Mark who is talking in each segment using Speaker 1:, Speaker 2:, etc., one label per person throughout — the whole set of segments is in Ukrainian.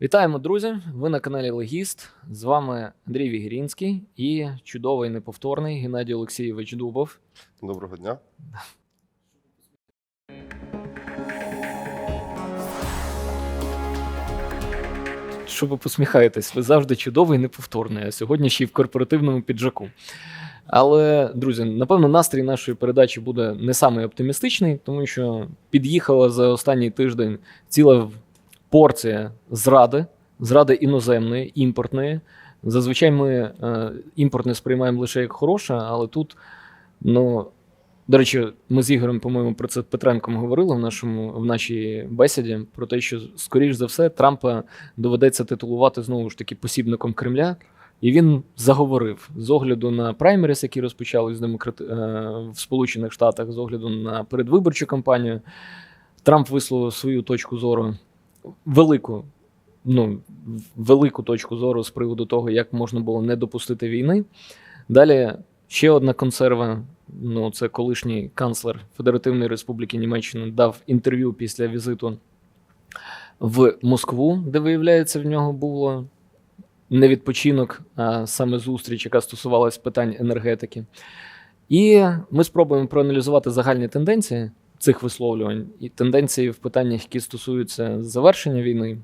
Speaker 1: Вітаємо, друзі! Ви на каналі Легіст. З вами Андрій Вігірінський і чудовий неповторний Геннадій Олексійович Дубов.
Speaker 2: Доброго дня.
Speaker 1: Що ви посміхаєтесь? Ви завжди чудовий і неповторний, а сьогодні ще й в корпоративному піджаку. Але, друзі, напевно, настрій нашої передачі буде не самий оптимістичний, тому що під'їхала за останній тиждень ціла порція зради, зради іноземної, імпортної. Зазвичай ми е, імпортне сприймаємо лише як хороше, але тут, ну, до речі, ми з Ігорем, по-моєму, про це Петренком говорили в, нашому, в нашій бесіді, про те, що, скоріш за все, Трампа доведеться титулувати знову ж таки посібником Кремля. І він заговорив з огляду на праймеріс, які розпочались демократи... е, в Сполучених Штатах, з огляду на передвиборчу кампанію. Трамп висловив свою точку зору велику, ну, велику точку зору з приводу того, як можна було не допустити війни. Далі ще одна консерва. Ну, це колишній канцлер Федеративної Республіки Німеччини дав інтерв'ю після візиту в Москву, де виявляється, в нього було не відпочинок, а саме зустріч, яка стосувалась питань енергетики. І ми спробуємо проаналізувати загальні тенденції цих висловлювань і тенденції в питаннях, які стосуються завершення війни,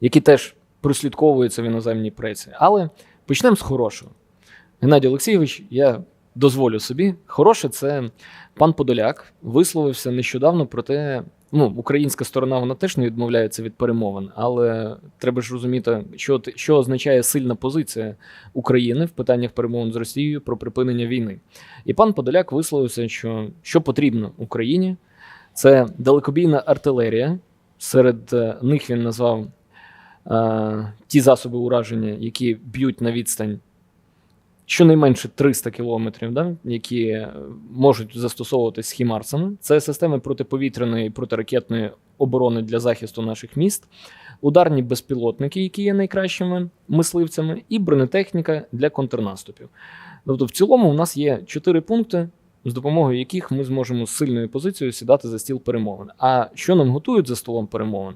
Speaker 1: які теж прослідковуються в іноземній пресі. Але почнемо з хорошого. Геннадій Олексійович, я дозволю собі. Хороше це пан Подоляк висловився нещодавно про те, ну, українська сторона вона теж не відмовляється від перемовин, але треба ж розуміти, що, що означає сильна позиція України в питаннях перемовин з Росією про припинення війни. І пан Подоляк висловився, що, що потрібно Україні, це далекобійна артилерія. Серед е, них він назвав е, ті засоби ураження, які б'ють на відстань щонайменше 300 кілометрів, да, які е, можуть застосовуватись хімарсами. Це системи протиповітряної і протиракетної оборони для захисту наших міст, ударні безпілотники, які є найкращими мисливцями, і бронетехніка для контрнаступів. Тобто, в цілому, у нас є чотири пункти, з допомогою яких ми зможемо з сильною позицією сідати за стіл перемовин. А що нам готують за столом перемовин?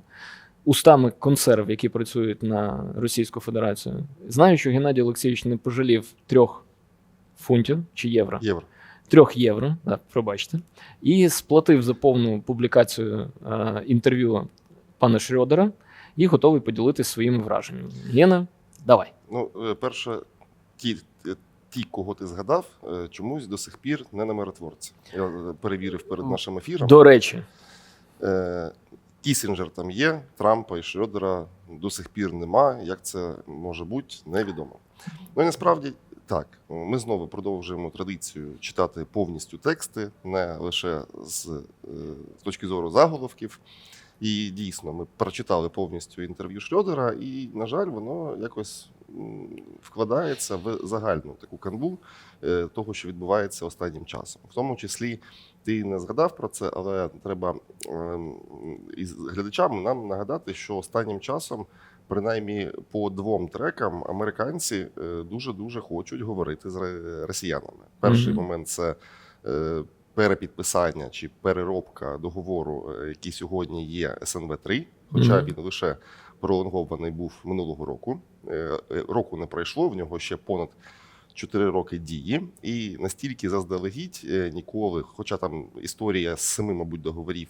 Speaker 1: Устами консерв, які працюють на Російську Федерацію. Знаю, що Геннадій Олексійович не пожалів трьох фунтів чи євро,
Speaker 2: Євро.
Speaker 1: трьох євро, да, пробачте, і сплатив за повну публікацію е, інтерв'ю пана Шрёдера і готовий поділитися своїми враженнями. Гена, давай.
Speaker 2: Ну, е, перше, ті, е, ті, кого ти згадав, е, чомусь до сих пір не на миротворці. Я перевірив перед нашим ефіром.
Speaker 1: До речі,
Speaker 2: Е, Кісінджер там є, Трампа і Шрёдера до сих пір нема. Як це може бути, невідомо. Ну і насправді так, ми знову продовжуємо традицію читати повністю тексти, не лише з, е, з точки зору заголовків. І дійсно, ми прочитали повністю інтерв'ю Шрёдера, і, на жаль, воно якось вкладається в загальну таку канву е, того, що відбувається останнім часом. В тому числі ти не згадав про це, але треба ем, із глядачам нам нагадати, що останнім часом, принаймні по двом трекам, американці дуже дуже хочуть говорити з росіянами. Перший
Speaker 1: Мгм.
Speaker 2: момент це е, перепідписання чи переробка договору, е, який сьогодні є СНВ 3 хоча
Speaker 1: Мгм.
Speaker 2: він лише пролонгований був минулого року. Е, Року не пройшло, в нього ще понад 4 роки дії, і настільки заздалегідь е, ніколи, хоча там історія з семи, мабуть, договорів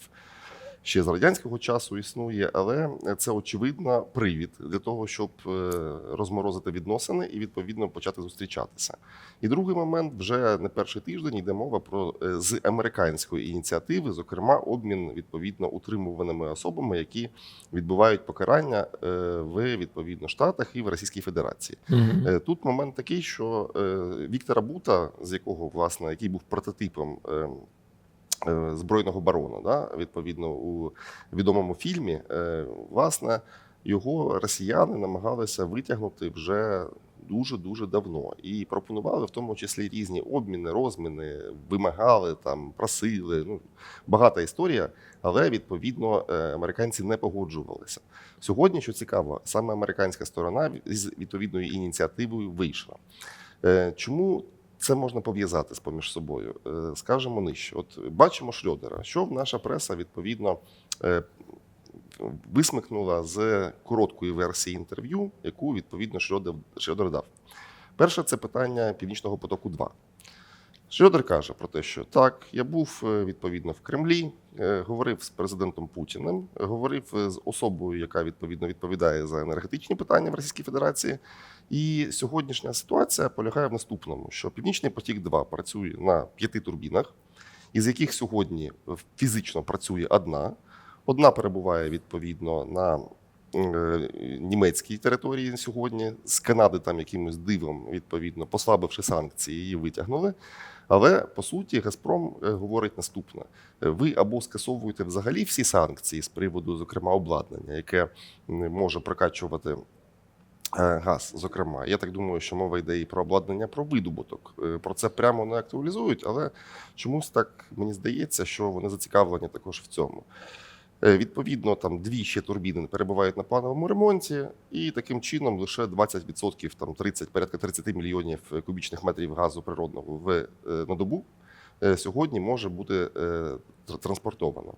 Speaker 2: ще з радянського часу існує, але це очевидно привід для того, щоб е, розморозити відносини і відповідно почати зустрічатися. І другий момент вже не перший тиждень йде мова про е, з американської ініціативи, зокрема, обмін відповідно утримуваними особами, які відбувають покарання е, в відповідно Штатах і в Російській Федерації.
Speaker 1: Мгм.
Speaker 2: Е, Тут момент такий, що Віктора Бута, з якого власне який був прототипом е, е, збройного барону, да, відповідно у відомому фільмі, е, власне, його росіяни намагалися витягнути вже дуже дуже давно і пропонували в тому числі різні обміни, розміни, вимагали там, просили. Ну багата історія, але відповідно е, американці не погоджувалися. Сьогодні, що цікаво, саме американська сторона з відповідною ініціативою вийшла. Е, Чому це можна пов'язати з поміж собою? Е, Скажемо нижче. От бачимо Шльодера, що наша преса відповідно. е, висмикнула з короткої версії інтерв'ю, яку відповідно Шрёдер Шрёдер дав. Перше це питання Північного потоку 2. Шрёдер каже про те, що так, я був е, відповідно в Кремлі, е, говорив з президентом Путіним, говорив е, з особою, яка відповідно відповідає за енергетичні питання в Російській Федерації. І сьогоднішня ситуація полягає в наступному: що Північний потік 2 працює на п'яти турбінах, із яких сьогодні фізично працює одна. Одна перебуває відповідно на німецькій території сьогодні. З Канади там якимось дивом, відповідно, послабивши санкції, її витягнули. Але по суті, Газпром е, говорить наступне: Е, ви або скасовуєте взагалі всі санкції з приводу, зокрема, обладнання, яке може прокачувати. е, Газ, зокрема, я так думаю, що мова йде і про обладнання про видобуток. Про це прямо не актуалізують, але чомусь так мені здається, що вони зацікавлені також в цьому. Е, Відповідно, там дві ще турбіни перебувають на плановому ремонті, і таким чином лише 20%, там 30, порядка 30 мільйонів е, кубічних метрів газу природного в, е, на добу сьогодні може бути транспортовано.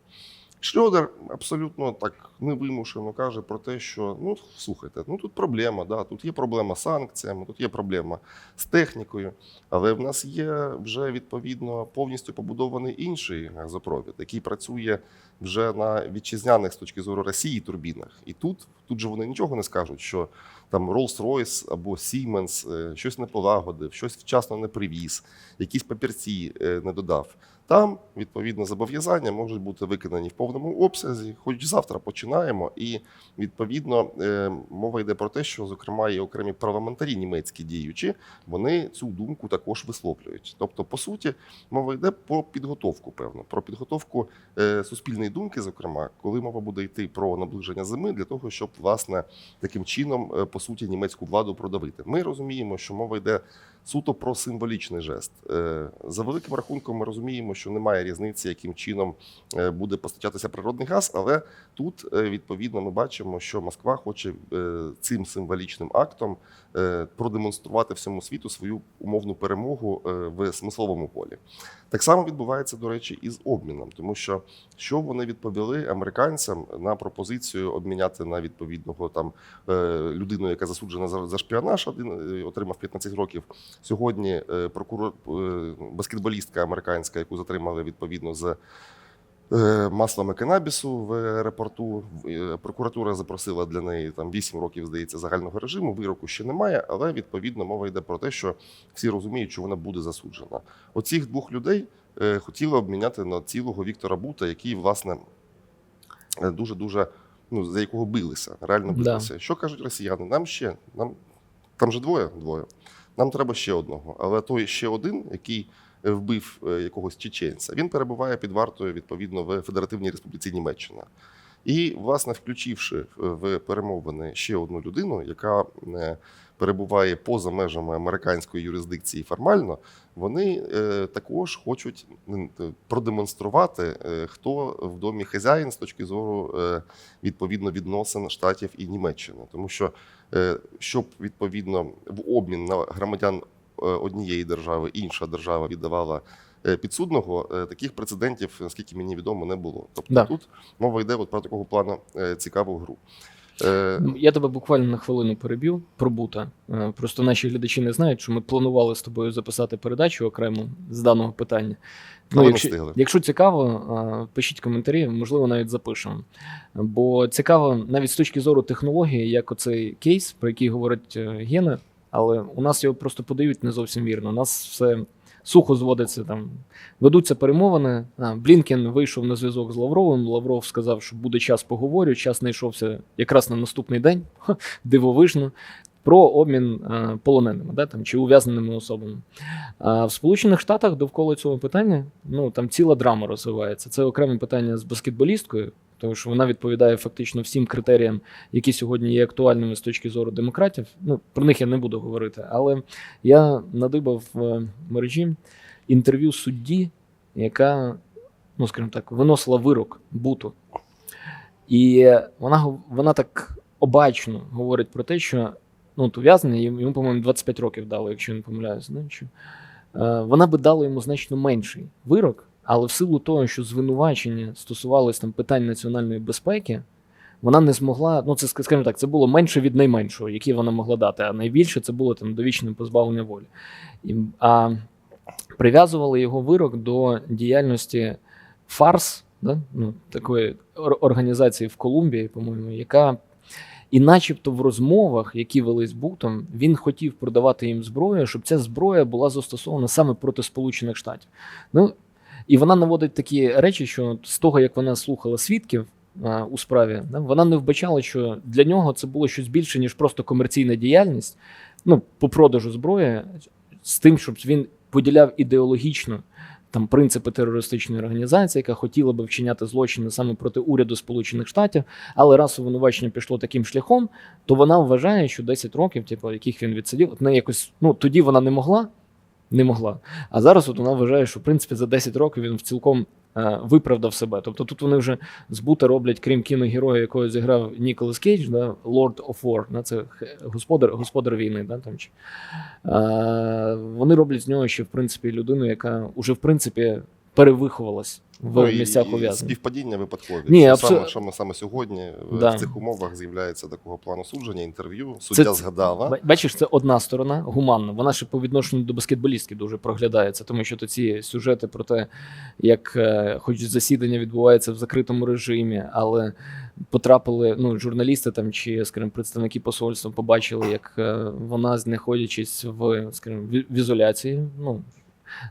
Speaker 2: Шльодер абсолютно так невимушено каже про те, що ну слухайте, ну тут проблема, да, тут є проблема з санкціями, тут є проблема з технікою, але в нас є вже відповідно повністю побудований інший газопровід, який працює вже на вітчизняних з точки зору Росії турбінах. І тут, тут же вони нічого не скажуть, що там Rolls-Royce або Siemens е, щось не полагодив, щось вчасно не привіз, якісь папірці е, не додав. Там відповідно зобов'язання можуть бути виконані в повному обсязі. Хоч завтра починаємо, і відповідно е, мова йде про те, що зокрема і окремі парламентарі німецькі діючі, вони цю думку також висловлюють. Тобто, по суті, мова йде про підготовку, певно, про підготовку е, суспільної думки, зокрема, коли мова буде йти про наближення зими, для того, щоб власне таким чином е, по суті німецьку владу продавити. Ми розуміємо, що мова йде суто про символічний жест. Е, За великим рахунком, ми розуміємо, що немає різниці, яким чином е, буде постачатися природний газ, але тут е, відповідно ми бачимо, що Москва хоче цим символічним актом продемонструвати всьому світу свою умовну перемогу е, в смисловому полі. Так само відбувається, до речі, і з обміном, тому що що вони відповіли американцям на пропозицію обміняти на відповідного там е, людину, яка засуджена за, шпіонаж, один е, отримав 15 років. Сьогодні е, прокурор е, баскетболістка американська, яку затримали відповідно з е, маслами канабісу в аеропорту. е, Прокуратура запросила для неї там 8 років, здається, загального режиму. Вироку ще немає, але відповідно мова йде про те, що всі розуміють, що вона буде засуджена. Оцих двох людей е, хотіли обміняти на цілого Віктора Бута, який, власне, дуже дуже ну за якого билися, реально
Speaker 1: Да.
Speaker 2: билися. Що кажуть росіяни? Нам ще нам там же двоє двоє. Нам треба ще одного. Але той ще один, який е, вбив е, якогось чеченця, він перебуває під вартою відповідно в Федеративній Республіці Німеччина. І, власне, включивши в перемовини ще одну людину, яка е, перебуває поза межами американської юрисдикції формально, вони е, також хочуть продемонструвати, е, хто в домі хазяїн з точки зору е, відповідно відносин штатів і Німеччини, тому що е, щоб відповідно в обмін на громадян е, однієї держави інша держава віддавала е, підсудного, е, таких прецедентів, наскільки мені відомо, не було. Тобто
Speaker 1: Да.
Speaker 2: тут мова йде от про такого плану е, цікаву гру. Е,
Speaker 1: Ну, Я тебе буквально на хвилину переб'ю про бута. Е, Просто наші глядачі не знають, що ми планували з тобою записати передачу окремо з даного питання. Ну,
Speaker 2: Але
Speaker 1: якщо, якщо цікаво, е, пишіть коментарі, можливо, навіть запишемо. Бо цікаво навіть з точки зору технології, як оцей кейс, про який говорить е, Гена, але у нас його просто подають не зовсім вірно. У нас все сухо зводиться там. Ведуться перемовини. А, Блінкен вийшов на зв'язок з Лавровим. Лавров сказав, що буде час поговорю. Час знайшовся якраз на наступний день. Дивовижно. Про обмін е, полоненими, да, там, чи ув'язненими особами. А в Сполучених Штатах довкола цього питання ну, там ціла драма розвивається. Це окреме питання з баскетболісткою, тому що вона відповідає фактично всім критеріям, які сьогодні є актуальними з точки зору демократів. Ну, про них я не буду говорити, але я надибав в мережі інтерв'ю судді, яка, ну скажімо так, виносила вирок буту. І вона, вона так обачно говорить про те, що ну, от ув'язнення, йому, по-моєму, 25 років дало, якщо я не помиляюся. Е, вона би дала йому значно менший вирок, але в силу того, що звинувачення стосувалися там питань національної безпеки, вона не змогла. Ну, це скажімо так, це було менше від найменшого, який вона могла дати, а найбільше це було там довічне позбавлення волі. І, а прив'язували його вирок до діяльності фарс, да? ну, такої організації в Колумбії, по-моєму, яка. І начебто в розмовах, які велись Бутом, він хотів продавати їм зброю, щоб ця зброя була застосована саме проти Сполучених Штатів. Ну, і вона наводить такі речі, що з того, як вона слухала свідків а, у справі, вона не вбачала, що для нього це було щось більше, ніж просто комерційна діяльність ну, по продажу зброї, з тим, щоб він поділяв ідеологічно там принципи терористичної організації, яка хотіла би вчиняти злочини саме проти уряду Сполучених Штатів. Але раз обвинувачення пішло таким шляхом, то вона вважає, що 10 років, типу, яких він відсидів, от не якось ну тоді вона не могла. Не могла. А зараз от вона вважає, що в принципі за 10 років він цілком е, виправдав себе. Тобто тут вони вже з Бута роблять, крім кіногероя, якого зіграв Ніколас Кейдж, да, Lord of War, да, це господар, господар війни. Да, там, чи. Е, вони роблять з нього ще в принципі людину, яка уже в принципі перевиховалась в
Speaker 2: Ну,
Speaker 1: місцях ув'язнення.
Speaker 2: Співпадіння випадкові.
Speaker 1: Ні,
Speaker 2: що,
Speaker 1: абсо-
Speaker 2: саме, що ми саме сьогодні е,
Speaker 1: Да.
Speaker 2: в цих умовах з'являється такого плану судження, інтерв'ю. Суддя
Speaker 1: Це-
Speaker 2: згадала.
Speaker 1: Бачиш, це одна сторона гуманна. Вона ще по відношенню до баскетболістки дуже проглядається, тому що то ці сюжети про те, як е, хоч засідання відбувається в закритому режимі, але потрапили ну, журналісти там чи, скажімо, представники посольства побачили, як е, вона, знаходячись в, скажімо, в ізоляції, ну,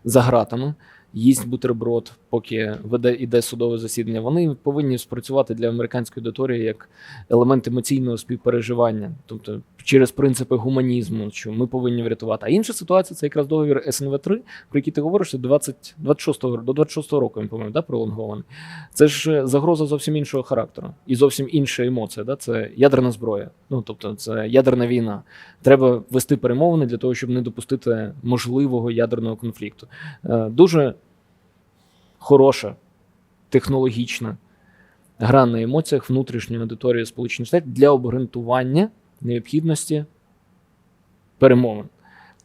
Speaker 1: за ґратами. Їсть бутерброд, поки веде іде судове засідання. Вони повинні спрацювати для американської аудиторії як елемент емоційного співпереживання, тобто через принципи гуманізму, що ми повинні врятувати. А інша ситуація це якраз договір СНВ 3 про який ти говориш, що 20, 26 до 26 року він по-моєму, да, пролонгований. Це ж е, загроза зовсім іншого характеру і зовсім інша емоція. Да? Це ядерна зброя. Ну тобто, це ядерна війна. Треба вести перемовини для того, щоб не допустити можливого ядерного конфлікту. Е, Дуже хороша, технологічна гра на емоціях внутрішньої аудиторії Сполучених Штатів для обґрунтування необхідності перемовин.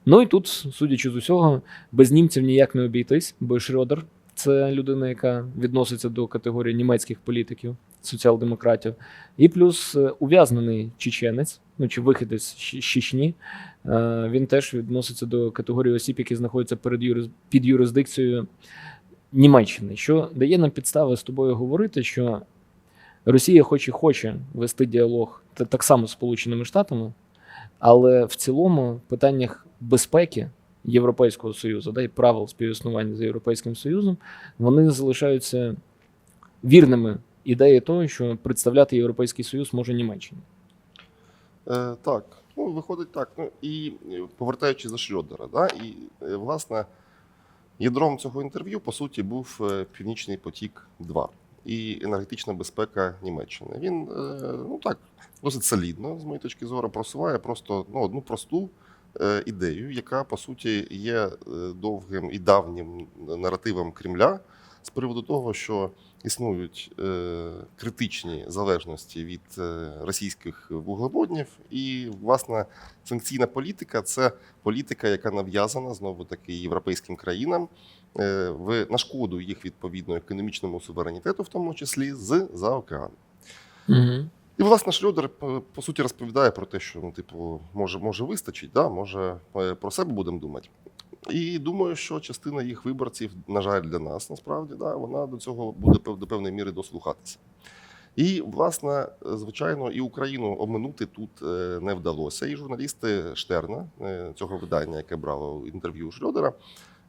Speaker 1: Ну і тут, судячи з усього, без німців ніяк не обійтись, бо Шрёдер – це людина, яка відноситься до категорії німецьких політиків, соціал-демократів, і плюс е, ув'язнений чеченець, ну чи вихідець з Чечні. Е, Він теж відноситься до категорії осіб, які знаходяться перед юрис... під юрисдикцією Німеччини, що дає нам підстави з тобою говорити, що Росія, хоч і хоче вести діалог так само з Сполученими Штатами, але в цілому в питаннях безпеки Європейського Союзу да, і правил співіснування з Європейським Союзом, вони залишаються вірними ідеї того, що представляти Європейський Союз може Німеччина.
Speaker 2: Е, так, ну виходить так. Ну і повертаючись до Шрёдера, да, і е, власне ядром цього інтерв'ю по суті був е, Північний потік 2 і енергетична безпека Німеччини. Він е, ну так досить солідно, з моєї точки зору, просуває просто ну, одну просту е, ідею, яка по суті є довгим і давнім наративом Кремля з приводу того, що існують е, критичні залежності від е, російських вуглеводнів, і власне санкційна політика це політика, яка нав'язана знову таки європейським країнам е, в на шкоду їх відповідно економічному суверенітету, в тому числі з за океану.
Speaker 1: Угу.
Speaker 2: І власне Шльодер по суті розповідає про те, що ну, типу, може, може вистачить, да, може е, про себе будемо думати. І думаю, що частина їх виборців, на жаль, для нас насправді, да, вона до цього буде до певної міри дослухатися. І, власне, звичайно, і Україну обминути тут е, не вдалося. І журналісти Штерна е, цього видання, яке брало інтерв'ю Шльодера,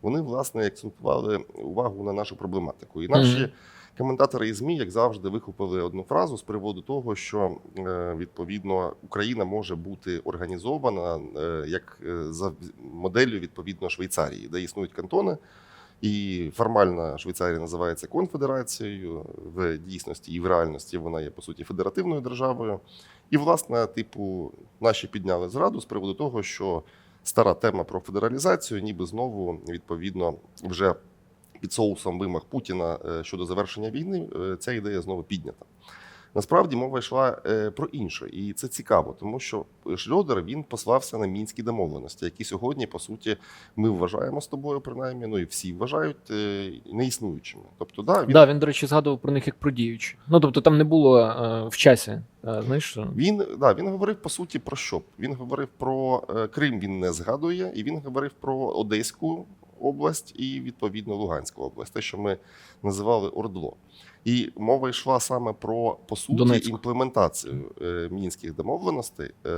Speaker 2: вони власне акцентували увагу на нашу проблематику. І наші
Speaker 1: Мгм.
Speaker 2: Коментатори і ЗМІ, як завжди, вихопили одну фразу з приводу того, що е, відповідно Україна може бути організована е, як е, за моделлю відповідно Швейцарії, де існують кантони. І формально Швейцарія називається конфедерацією. В дійсності і в реальності вона є по суті федеративною державою. І, власне, типу, наші підняли зраду з приводу того, що стара тема про федералізацію, ніби знову відповідно вже під соусом вимог Путіна е, щодо завершення війни, е, ця ідея знову піднята. Насправді мова йшла е, про інше, і це цікаво, тому що Шльодер він послався на мінські домовленості, які сьогодні, по суті, ми вважаємо з тобою, принаймні, ну і всі вважають неіснуючими. Тобто, да, він,
Speaker 1: Да, він, до речі, згадував про них як про діючі. Ну тобто там не було е, в часі. Знаєш, що?
Speaker 2: він, да, він говорив по суті про що? Він говорив про Крим, він не згадує, і він говорив про Одеську область і відповідно Луганську область, те, що ми називали Ордло. І мова йшла саме про по суті
Speaker 1: Донецьк.
Speaker 2: імплементацію е, мінських домовленостей е,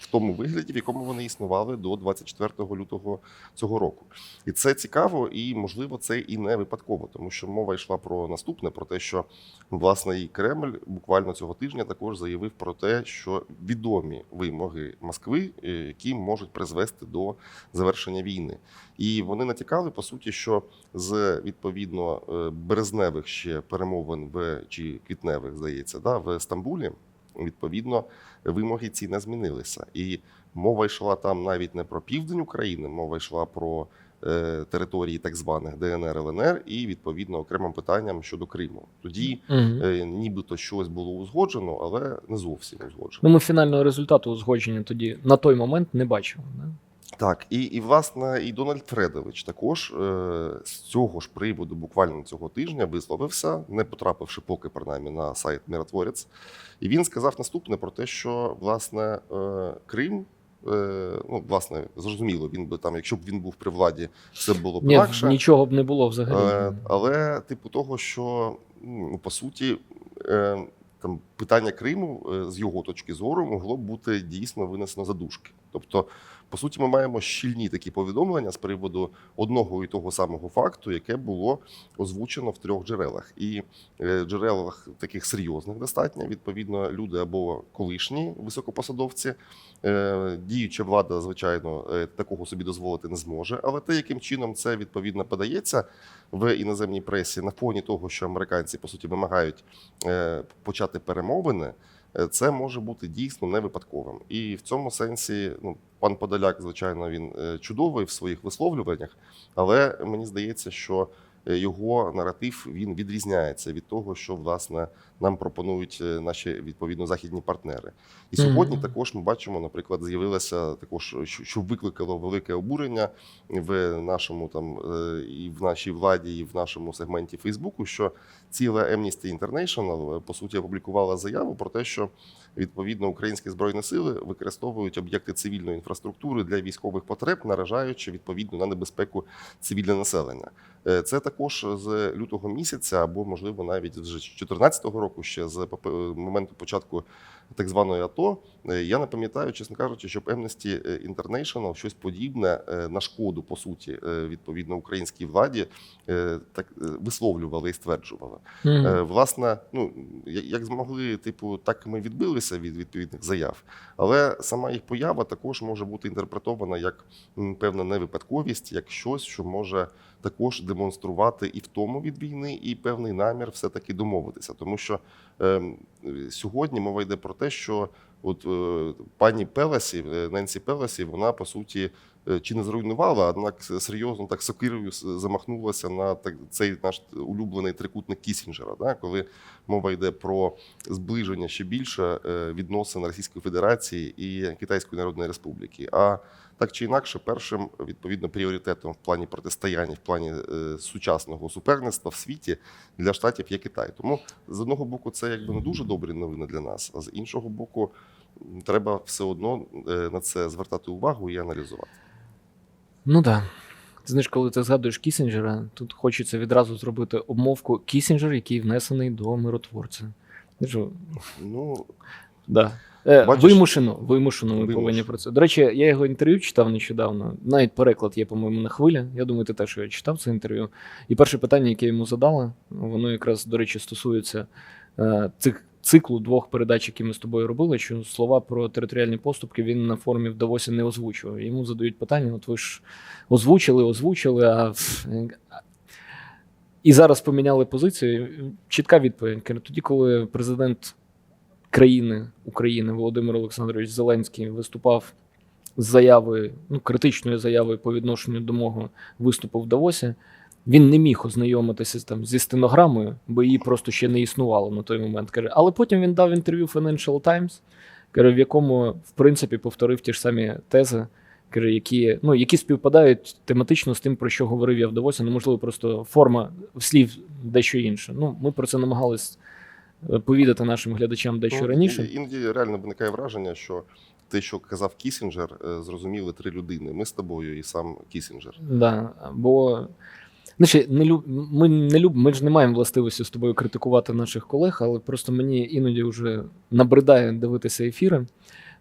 Speaker 2: в тому вигляді, в якому вони існували до 24 лютого цього року. І це цікаво, і можливо, це і не випадково, тому що мова йшла про наступне: про те, що власне і Кремль буквально цього тижня також заявив про те, що відомі вимоги Москви, е, які можуть призвести до завершення війни. І вони натякали по суті, що з відповідно е, березневих ще перемовин в чи квітневих, здається, да, в Стамбулі. Відповідно, вимоги ці не змінилися, і мова йшла там навіть не про південь України, мова йшла про е, території так званих ДНР ЛНР і відповідно окремим питанням щодо Криму. Тоді е, нібито щось було узгоджено, але не зовсім узгоджено.
Speaker 1: Ну, ми фінального результату узгодження тоді на той момент не бачили. Да?
Speaker 2: Так, і, і власне і Дональд Фредович також е, з цього ж приводу, буквально цього тижня, висловився, не потрапивши поки принаймні на сайт Миротворець. І він сказав наступне про те, що власне е, Крим. е, Ну, власне, зрозуміло, він би там, якщо б він був при владі, все було б
Speaker 1: Ні,
Speaker 2: легше.
Speaker 1: нічого б не було взагалі.
Speaker 2: Е, але, типу, того, що ну, по суті, е, там питання Криму е, з його точки зору могло бути дійсно винесено за дужки. Тобто, по суті, ми маємо щільні такі повідомлення з приводу одного і того самого факту, яке було озвучено в трьох джерелах. І е, джерелах таких серйозних достатньо. Відповідно, люди або колишні високопосадовці. Е, Діюча влада, звичайно, такого собі дозволити не зможе. Але те, яким чином це відповідно подається в іноземній пресі, на фоні того, що американці по суті вимагають почати перемовини, е, це може бути дійсно не випадковим. І в цьому сенсі, ну пан Подоляк, звичайно, він е, чудовий в своїх висловлюваннях, але мені здається, що е, його наратив він відрізняється від того, що власне нам пропонують е, наші відповідно західні партнери. І сьогодні
Speaker 1: Мгм.
Speaker 2: також ми бачимо, наприклад, з'явилося також, що що викликало велике обурення в нашому там е, і в нашій владі, і в нашому сегменті Фейсбуку, що ціла Amnesty International е, по суті опублікувала заяву про те, що відповідно українські збройні сили використовують об'єкти цивільної інфраструктури для військових потреб, наражаючи відповідно на небезпеку цивільне населення. Це також з лютого місяця, або можливо навіть з 2014 року, ще з моменту початку так званої АТО. Е, Я не пам'ятаю, чесно кажучи, щоб Amnesty International щось подібне е, на шкоду, по суті, е, відповідно українській владі, е, так е, висловлювали і стверджували.
Speaker 1: Мгм.
Speaker 2: Е, Власне, ну як змогли, типу, так ми відбилися від відповідних заяв, але сама їх поява також може бути інтерпретована як певна невипадковість, як щось, що може також демонструвати і втому від війни, і певний намір все таки домовитися, тому що е, сьогодні мова йде про те, що от е, пані Пелесі, е, Ненсі Пелесі, вона по суті. е, Чи не зруйнувала, однак серйозно так сокирою замахнулася на так цей наш улюблений трикутник Кісінджера, да, коли мова йде про зближення ще більше відносин Російської Федерації і Китайської Народної Республіки. А так чи інакше, першим відповідно пріоритетом в плані протистояння, в плані е, сучасного суперництва в світі для штатів є Китай. Тому з одного боку, це якби не дуже добрі новини для нас, а з іншого боку, треба все одно е, на це звертати увагу і аналізувати.
Speaker 1: Ну так. Да. Ти знаєш, коли ти згадуєш Кісінджера, тут хочеться відразу зробити обмовку Кісінджер, який внесений до миротворця.
Speaker 2: Ну
Speaker 1: Да. Е,
Speaker 2: Бачиш?
Speaker 1: вимушено, вимушено ми
Speaker 2: Вимушено.
Speaker 1: повинні про це. До речі, я його інтерв'ю читав нещодавно. Навіть переклад є, по-моєму, на хвилі. Я думаю, ти теж його читав це інтерв'ю. І перше питання, яке йому задали, воно якраз, до речі, стосується е, цих циклу двох передач, які ми з тобою робили, що слова про територіальні поступки він на форумі в Давосі не озвучував. Йому задають питання: от ви ж озвучили, озвучили, а. І зараз поміняли позицію. Чітка відповідь. Тоді, коли президент країни України Володимир Олександрович Зеленський виступав з заявою, ну, критичною заявою по відношенню до мого виступу в Давосі. він не міг ознайомитися там зі стенограмою, бо її просто ще не існувало на той момент. Каже, але потім він дав інтерв'ю Financial Times, каже, в якому, в принципі, повторив ті ж самі тези, каже, які, ну, які співпадають тематично з тим, про що говорив я в Давосі. Ну, можливо, просто форма слів дещо інша. Ну, ми про це намагались повідати нашим глядачам дещо
Speaker 2: Ну,
Speaker 1: раніше.
Speaker 2: Іноді реально виникає враження, що те, що казав Кісінджер, е, зрозуміли три людини. Ми з тобою і сам Кісінджер.
Speaker 1: Да, бо значить, не люб... ми не люб... ми ж не маємо властивості з тобою критикувати наших колег, але просто мені іноді вже набридає дивитися ефіри,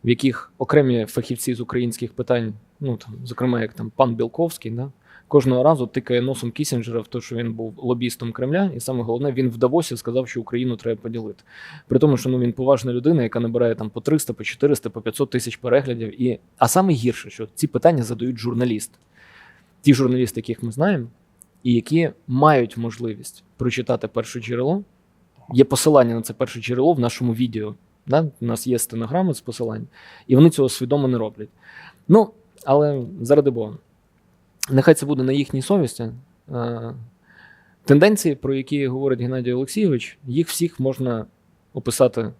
Speaker 1: в яких окремі фахівці з українських питань, ну там, зокрема, як там пан Білковський, да, кожного разу тикає носом Кісінджера в те, що він був лобістом Кремля, і саме головне, він в Давосі сказав, що Україну треба поділити. При тому, що ну він поважна людина, яка набирає там по 300, по 400, по 500 тисяч переглядів. І... А саме гірше, що ці питання задають журналісти. Ті журналісти, яких ми знаємо, і які мають можливість прочитати перше джерело. Є посилання на це перше джерело в нашому відео. Да? У нас є стенограми з посилань, і вони цього свідомо не роблять. Ну, але заради Бога, нехай це буде на їхній совісті. Е, Тенденції, про які говорить Геннадій Олексійович, їх всіх можна описати, в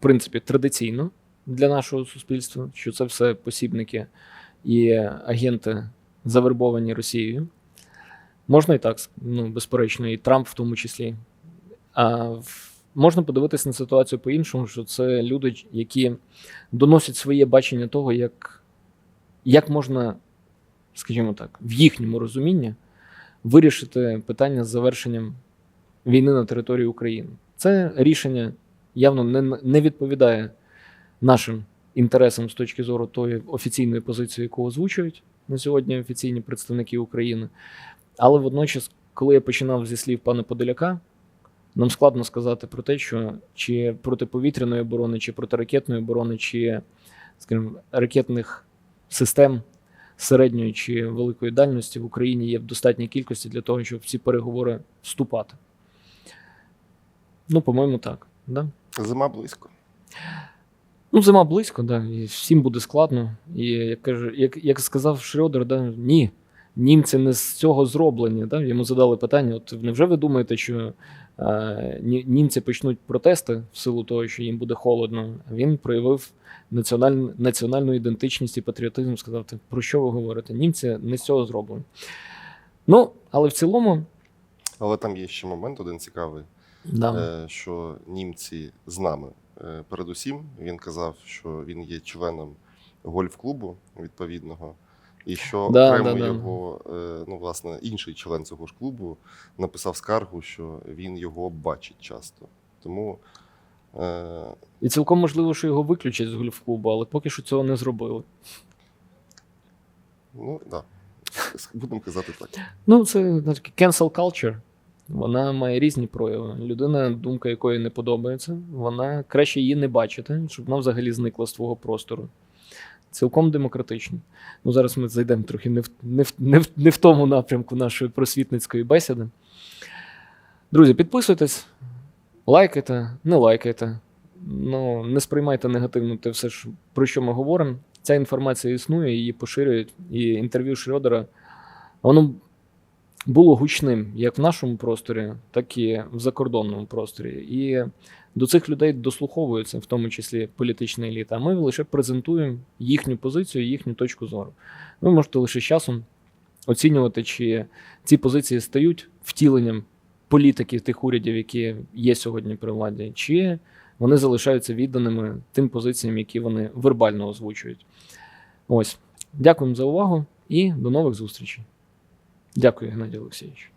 Speaker 1: принципі, традиційно для нашого суспільства, що це все посібники і агенти, завербовані Росією. Можна і так, ну, безперечно, і Трамп в тому числі. А можна подивитися на ситуацію по-іншому, що це люди, які доносять своє бачення того, як, як можна, скажімо так, в їхньому розумінні вирішити питання з завершенням війни на території України. Це рішення явно не, не відповідає нашим інтересам з точки зору тої офіційної позиції, яку озвучують на сьогодні офіційні представники України. Але водночас, коли я починав зі слів пана Подоляка, нам складно сказати про те, що чи протиповітряної оборони, чи протиракетної оборони, чи, скажімо, ракетних систем середньої чи великої дальності в Україні є в достатній кількості для того, щоб в ці переговори вступати. Ну, по-моєму, так. Да?
Speaker 2: Зима близько.
Speaker 1: Ну, зима близько, да, і всім буде складно. І як каже, як, як сказав Шрёдер, да, ні, німці не з цього зроблені. Да? Йому задали питання: от невже ви думаєте, що німці почнуть протести в силу того, що їм буде холодно? Він проявив національ, національну ідентичність і патріотизм, сказав, «Та про що ви говорите? Німці не з цього зроблені. Ну, але в цілому,
Speaker 2: Але там є ще момент один цікавий,
Speaker 1: да,
Speaker 2: е, що німці з нами. Е, Передусім, він казав, що він є членом гольф-клубу відповідного, і що
Speaker 1: Да,
Speaker 2: окремо
Speaker 1: да, да.
Speaker 2: його, е, ну, власне, інший член цього ж клубу написав скаргу, що він його бачить часто. Тому е,
Speaker 1: і цілком можливо, що його виключать з гольф-клубу, але поки що цього не зробили.
Speaker 2: ну да. Будемо казати так.
Speaker 1: Ну, це cancel culture. Вона має різні прояви. Людина, думка якої не подобається, вона краще її не бачити, щоб вона взагалі зникла з твого простору. Цілком демократичні. Ну, зараз ми зайдемо трохи не в, не в, не в, не в тому напрямку нашої просвітницької бесіди. Друзі, підписуйтесь, лайкайте, не лайкайте. Ну, не сприймайте негативно те все, про що ми говоримо. Ця інформація існує, її поширюють. І інтерв'ю Шрёдера, воно було гучним як в нашому просторі, так і в закордонному просторі. І до цих людей дослуховуються, в тому числі політична еліта. А ми лише презентуємо їхню позицію, їхню точку зору. Ви можете лише з часом оцінювати, чи ці позиції стають втіленням політики тих урядів, які є сьогодні при владі, чи вони залишаються відданими тим позиціям, які вони вербально озвучують. Ось. Дякуємо за увагу і до нових зустрічей. Дякую, Геннадій Олексійович.